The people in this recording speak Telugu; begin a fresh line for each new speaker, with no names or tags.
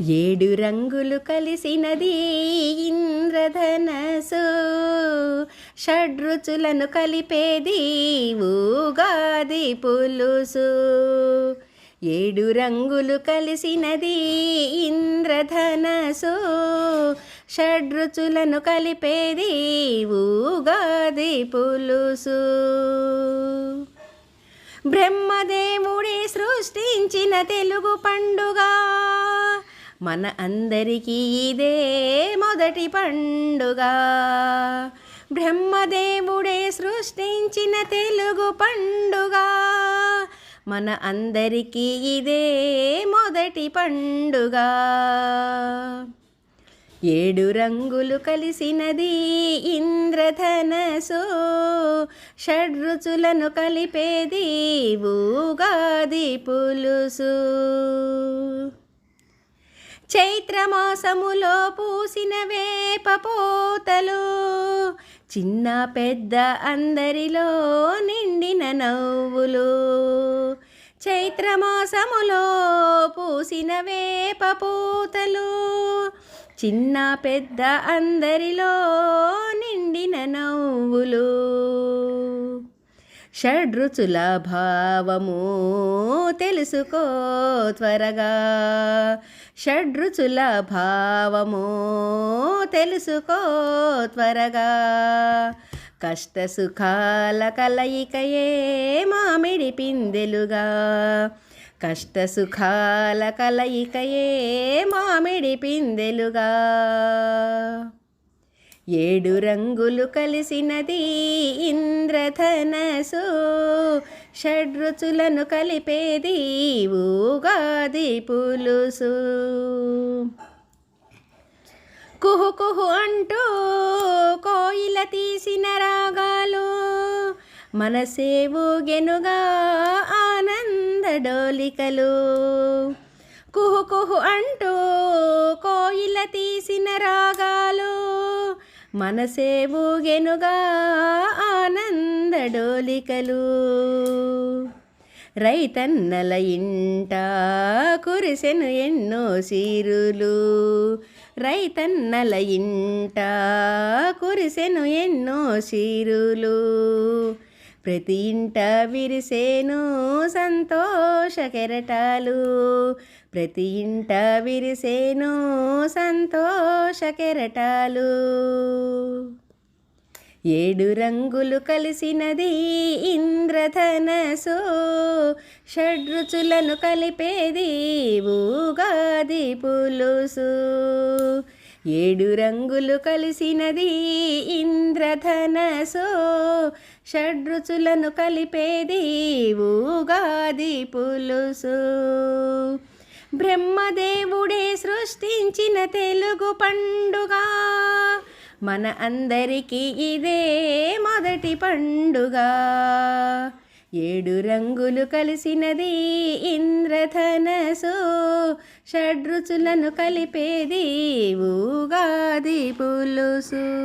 ఏడు రంగులు కలిసినది ఇంద్రధనసు. షడ్రుచులను కలిపేది ఊగాది పులుసు. ఏడు రంగులు కలిసినది ఇంద్రధనసు. షడ్రుచులను కలిపేది ఊగాది పులుసు. బ్రహ్మదేవుడే సృష్టించిన తెలుగు పండుగ. మన అందరికీ ఇదే మొదటి పండుగ. బ్రహ్మదేవుడే సృష్టించిన తెలుగు పండుగ. మన అందరికీ ఇదే మొదటి పండుగ. ఏడు రంగులు కలిసినది ఇంద్రధనసు. షడ్రుచులను కలిపేది ఊగాది పులుసు. చైత్రమాసములో పూసిన వేప పోతలు చిన్న పెద్ద అందరిలో నిండిన నవ్వులు. చైత్రమాసములో పూసిన వేప పూతలు చిన్న పెద్ద అందరిలో నిండిన నవ్వులు. షడ్రుచుల భావము తెలుసుకో త్వరగా. షడ్రుచుల భావము తెలుసుకో త్వరగా. కష్ట సుఖాల కలయికయే మామిడి పిందెలుగా. కష్ట సుఖాల కలయికయే మామిడి పిందెలుగా. ఏడు రంగులు కలిసినది ఇంద్రధనసు. షడ్రుచులను కలిపేది ఊగాది పులుసు. కుహు కుహు అంటూ కోయిల తీసిన రాగాలు. మనసేవు గెనుగా ఆనంద డోలికలు. కుహు కుహు అంటూ కోయిల తీసిన రాగాలు. మనసే గెనుగా ఆనంద డోలికలు రైతన్నల ఇంట కురిసెను ఎన్నో సీరులు. రైతన్నల ఇంట కురిసెను ఎన్నో సీరులు. ప్రతి ఇంట విరిసేను సంతోష కెరటాలు. ప్రతి ఇంట విరిసేను సంతోష కెరటాలు. ఏడు రంగులు కలిసినది ఇంద్రధనసు. షడ్రుచులను కలిపేది ఊగాది పులుసు. ఏడు రంగులు కలిసినది ఇంద్రధనసు. షడ్రుచులను కలిపేది ఊగాది పులుసు. బ్రహ్మదేవుడే సృష్టించిన తెలుగు పండుగ. మన అందరికీ ఇదే మొదటి పండుగ. ఏడు రంగులు కలిసినది ఇంద్రధనసు. షడ్రుచులను కలిపేది ఊగాది పులుసు.